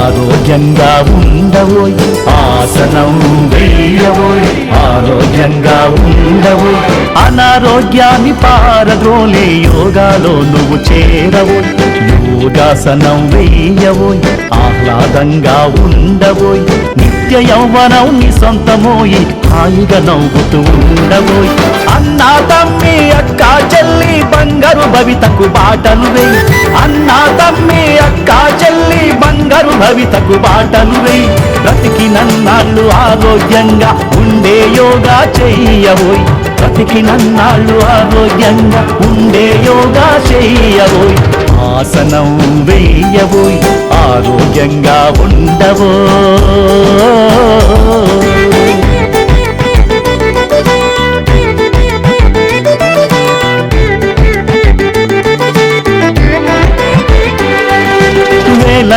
ఆరోగ్యంగా ఉండవోయ్. ఆసనం వేయబోయ్ ఆరోగ్యంగా ఉండబోయ్ అనారోగ్యాన్ని పారద్రోలే యోగాలో నువ్వు చేరబోయ్ యోగాసనం వేయబోయ్ ఆహ్లాదంగా ఉండవోయ్. నిత్య యౌవనం నీ సొంతమోయి. హాయిగా నవ్వుతూ ఉండవోయ్. అన్నా తమ్మి అక్క చెల్లి బంగారు భవితకు బాటలు వేయి. అన్నా తమ్మి అక్క చెల్లి బంగారు భవితకు బాటలు వేయి. బ్రతికి నన్నాళ్ళు ఆరోగ్యంగా ఉండే యోగా చెయ్యబోయ్ బ్రతికి నన్నాళ్ళు ఆరోగ్యంగా ఉండే యోగా చెయ్యబోయ్ ఆసనం వేయబోయ్ ఆరోగ్యంగా ఉండవో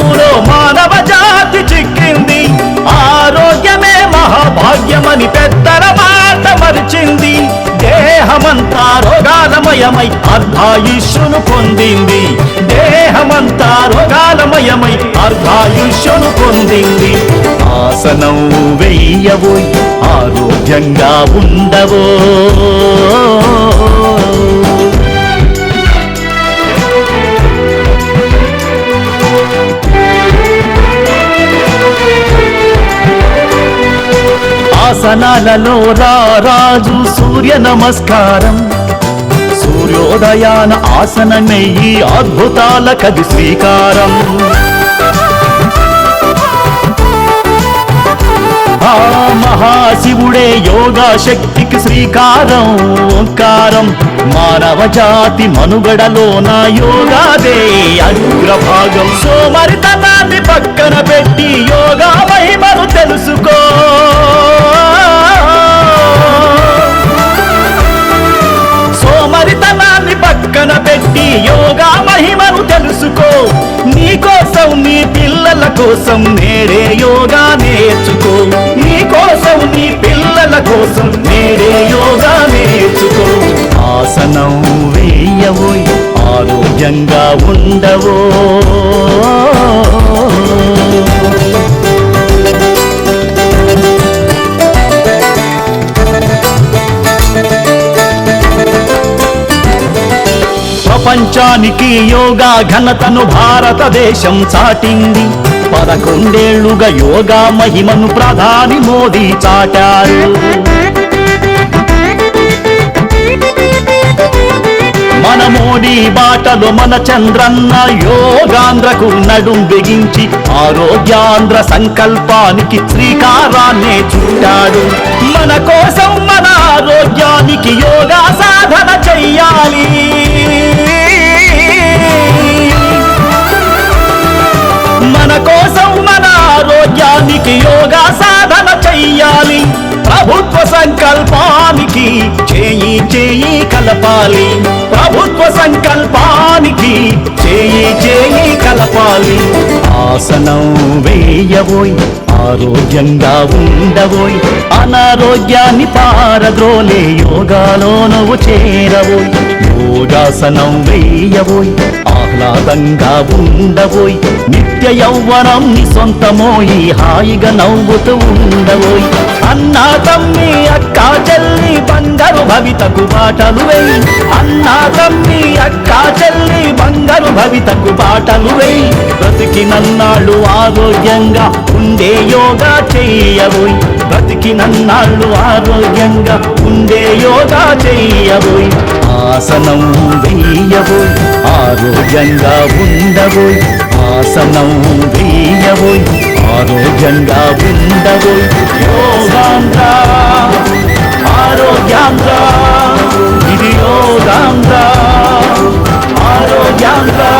సుడిగుండంలో మానవ జాతి చిక్కింది. ఆరోగ్యమే మహాభాగ్యమని పెద్దల మాట మరిచింది. దేహమంతా రోగాలమయమై అర్ధాయుష్యును పొందింది. దేహమంతా రోగాలమయమై అర్ధాయుష్యును పొందింది. ఆసనం వెయ్యబోయ్ ఆరోగ్యంగా ఉండవో. కణాలలో రారాజు సూర్య నమస్కారం. సూర్యోదయాన ఆసనమే ఈ అద్భుతాల కది శ్రీకారం. మహాశివుడే యోగా శక్తికి శ్రీకారం. ఓంకారం మానవ జాతి మనుగడలో నా యోగాదే. అగ్రభాగం సోమరితనాన్ని పక్కన పెట్టి తెలుసుకో నీ కోసం నీ పిల్లల కోసం నేడే యోగా నేర్చుకో. నీ కోసం నీ పిల్లల కోసం నేడే యోగా నేర్చుకో. ఆసనం వేయవో ఆరోగ్యంగా ఉండవో. ప్రపంచానికి యోగా ఘనతను భారతదేశం చాటింది. పదకొండేళ్ళుగా యోగా మహిమను ప్రధాని మోదీ చాటారు. మన మోడీ బాటలో మన చంద్రన్న యోగాంధ్రకు నడుం బిగించి ఆరోగ్యాంధ్ర సంకల్పానికి శ్రీకారాన్నే చుట్టాడు. మన కోసం మన ఆరోగ్యానికి యోగా సాధన చెయ్యాలి. ఆరోగ్యానికి యోగా సాధన చెయ్యాలి. ప్రభుత్వ సంకల్పానికి చేయి చేయి కలపాలి. ప్రభుత్వ సంకల్పానికి చేయి చేయి కలపాలి. ఆసనం వేయబోయ్ ఆరోగ్యంగా ఉండబోయ్ అనారోగ్యాన్ని పారద్రోలే యోగాలో నువ్వు చేరబోయ్. యోగాసనం వేయబోయ్ ఆహ్లాదంగా ఉండబోయ్ నిత్య యౌవనం నీ సొంతమోయి హాయిగా నవ్వుతూ ఉండబోయ్. అన్నా తమ్మి అక్క చెల్లి బంగారు భవితకు బాటలు వేయి. అన్నా తమ్మి అక్క చెల్లి బంగారు భవితకు బాటలు వేయి. బ్రతికి నన్నాళ్ళు ఆరోగ్యంగా ఉండే యోగా చెయ్యబోయి బ్రతికినన్నాళ్ళు ఆరోగ్యంగా ఉండే యోగా చెయ్యబోయి ఆసనం వెయ్యబోయి ఆరోగ్యంగా ఉండబోయి. ఆసనం వెయ్యబోయి ఆరోగ్యంగా ఉండబోయి. యోగాంగా ఆరోగ్యాంగా ఇది యోగాంగా ఆరోగ్యాంగా